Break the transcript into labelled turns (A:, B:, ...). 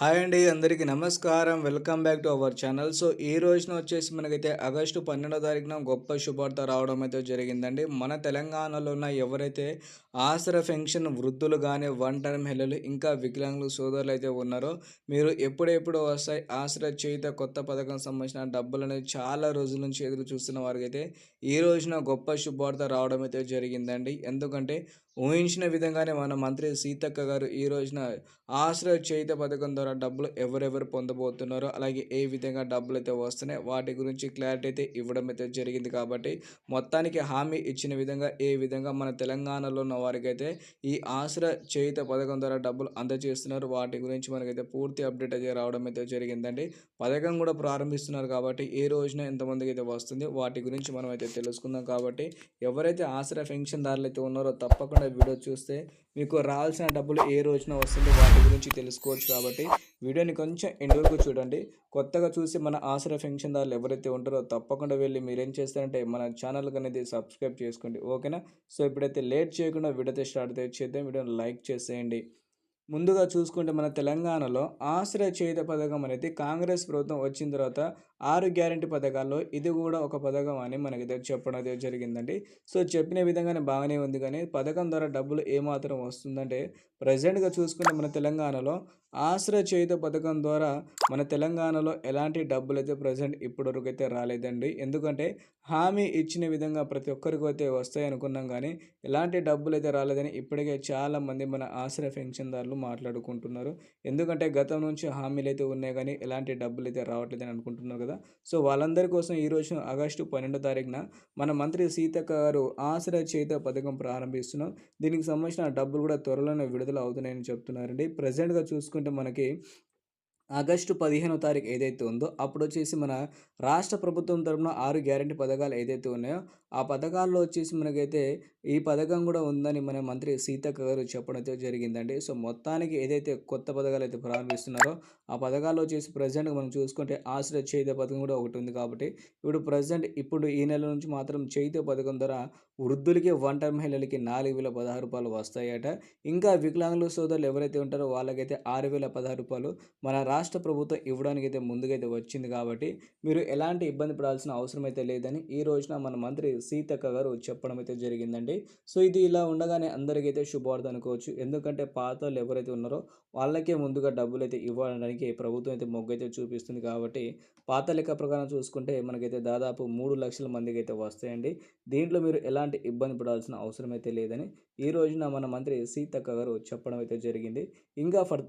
A: Hi అండి అందరికీ నమస్కారం. Welcome back to our channel. So ఈ రోజున వచ్చేసి మనకైతే ఆగస్టు పన్నెండో తారీఖున గొప్ప శుభార్త రావడం అయితే జరిగిందండి. మన తెలంగాణలో ఉన్న ఎవరైతే ఆసర పెన్షన్ వృద్ధులు కానీ వన్ టైం హెల్లు ఇంకా వికలాంగులు సోదరులు అయితే ఉన్నారో మీరు ఎప్పుడెప్పుడు వస్తాయి ఆసర చేత కొత్త పథకం సంబంధించిన డబ్బులు అనేది చాలా రోజుల నుంచి ఎదురు చూస్తున్న వారికైతే ఈ రోజున గొప్ప శుభార్త రావడం అయితే జరిగిందండి. ఎందుకంటే ఊహించిన విధంగానే మన మంత్రి సీతక్క గారు ఈ రోజున ఆసర చేత పథకం ద్వారా డబ్బులు ఎవరెవరు పొందబోతున్నారో అలాగే ఏ విధంగా డబ్బులు అయితే వస్తున్నాయి వాటి గురించి క్లారిటీ అయితే ఇవ్వడం అయితే జరిగింది కాబట్టి మొత్తానికి హామీ ఇచ్చిన విధంగా ఏ విధంగా మన తెలంగాణలో ఉన్న వారికైతే ఈ ఆశ్రయ చేయుత పథకం ద్వారా డబ్బులు అందజేస్తున్నారు వాటి గురించి మనకైతే పూర్తి అప్డేట్ అయితే రావడం అయితే జరిగిందండి. పథకం కూడా ప్రారంభిస్తున్నారు కాబట్టి ఏ రోజున ఎంతమందికి అయితే వస్తుంది వాటి గురించి మనం అయితే తెలుసుకుందాం కాబట్టి ఎవరైతే ఆశ్రయ పెన్షన్దారులు అయితే ఉన్నారో తప్పకుండా వీడియో చూస్తే మీకు రావాల్సిన డబ్బులు ఏ రోజున వస్తుందో వాటి గురించి తెలుసుకోవచ్చు కాబట్టి వీడియోని కొంచెం ఎండ్ వరకు చూడండి. కొత్తగా చూసి మన ఆసరా పెన్షన్దారులు ఎవరైతే ఉంటారో తప్పకుండా వెళ్ళి మీరేం చేస్తారంటే మన ఛానల్కి అనేది సబ్స్క్రైబ్ చేసుకోండి. ఓకేనా? సో ఇప్పుడైతే లేట్ చేయకుండా వీడియో అయితే స్టార్ట్ చేద్దాం. వీడియోని లైక్ చేసేయండి. ముందుగా చూసుకుంటే మన తెలంగాణలో ఆశ్రయ చేత పథకం అనేది కాంగ్రెస్ ప్రభుత్వం వచ్చిన తర్వాత ఆరు గ్యారంటీ పథకాల్లో ఇది కూడా ఒక పథకం అని మనకి చెప్పడం అయితే జరిగిందండి. సో చెప్పిన విధంగానే బాగానే ఉంది కానీ పథకం ద్వారా డబ్బులు ఏమాత్రం వస్తుందంటే ప్రజెంట్గా చూసుకుంటే మన తెలంగాణలో ఆశ్రయ చేయుత పథకం ద్వారా మన తెలంగాణలో ఎలాంటి డబ్బులు అయితే ప్రజెంట్ ఇప్పటివరకు అయితే రాలేదండి. ఎందుకంటే హామీ ఇచ్చిన విధంగా ప్రతి ఒక్కరికి అయితే వస్తాయి అనుకున్నాం కానీ ఎలాంటి డబ్బులు అయితే రాలేదని ఇప్పటికే చాలామంది మన ఆశ్రయ పెన్షన్దారులు మాట్లాడుకుంటున్నారు. ఎందుకంటే గతం నుంచి హామీలు అయితే ఉన్నాయి కానీ ఎలాంటి డబ్బులు అయితే రావట్లేదని అనుకుంటున్నారు కదా. సో వాళ్ళందరి కోసం ఈరోజు ఆగస్టు పన్నెండో తారీఖున మన మంత్రి సీతక్క గారు ఆసరా చేత పథకం ప్రారంభిస్తున్నాం. దీనికి సంబంధించిన డబ్బులు కూడా త్వరలోనే విడుదల అవుతున్నాయని చెప్తున్నారండి. ప్రజెంట్గా చూసుకుంటే మనకి ఆగస్టు పదిహేనో తారీఖు ఏదైతే ఉందో అప్పుడు వచ్చేసి మన రాష్ట్ర ప్రభుత్వం తరఫున ఆరు గ్యారంటీ పథకాలు ఏదైతే ఉన్నాయో ఆ పథకాల్లో వచ్చేసి మనకైతే ఈ పథకం కూడా ఉందని మన మంత్రి సీతక్క గారు చెప్పడం అయితే జరిగిందండి. సో మొత్తానికి ఏదైతే కొత్త పథకాలు అయితే ప్రారంభిస్తున్నారో ఆ పథకాల్లో వచ్చేసి ప్రజెంట్ మనం చూసుకుంటే ఆశ్రయ చైత్య పథకం కూడా ఒకటి ఉంది కాబట్టి ఇప్పుడు ప్రజెంట్ ఇప్పుడు ఈ నెల నుంచి మాత్రం చైత్య పథకం ద్వారా వృద్ధులకి వన్ టైం మహిళలకి నాలుగు వేల పదహారు రూపాయలు వస్తాయట. ఇంకా వికలాంగుల సోదరులు ఎవరైతే ఉంటారో వాళ్ళకైతే ఆరు వేల పదహారు రూపాయలు మన రాష్ట్ర ప్రభుత్వం ఇవ్వడానికి అయితే ముందుకైతే వచ్చింది కాబట్టి మీరు ఎలాంటి ఇబ్బంది పడాల్సిన అవసరం అయితే లేదని ఈ రోజున మన మంత్రి సీతక్క గారు చెప్పడం అయితే జరిగిందండి. సో ఇది ఇలా ఉండగానే అందరికైతే శుభవార్త అనుకోవచ్చు. ఎందుకంటే పాత వాళ్ళు ఎవరైతే ఉన్నారో వాళ్ళకే ముందుగా డబ్బులు అయితే ఇవ్వడానికి ప్రభుత్వం అయితే మొగ్గు అయితే చూపిస్తుంది కాబట్టి పాత లెక్క ప్రకారం చూసుకుంటే మనకైతే దాదాపు మూడు లక్షల మందికి అయితే వస్తాయండి. దీంట్లో మీరు ఎలాంటి ఇబ్బంది పడాల్సిన అవసరం అయితే లేదని ఈ రోజున మన మంత్రి సీతక్క గారు చెప్పడం అయితే జరిగింది. ఇంకా ఫర్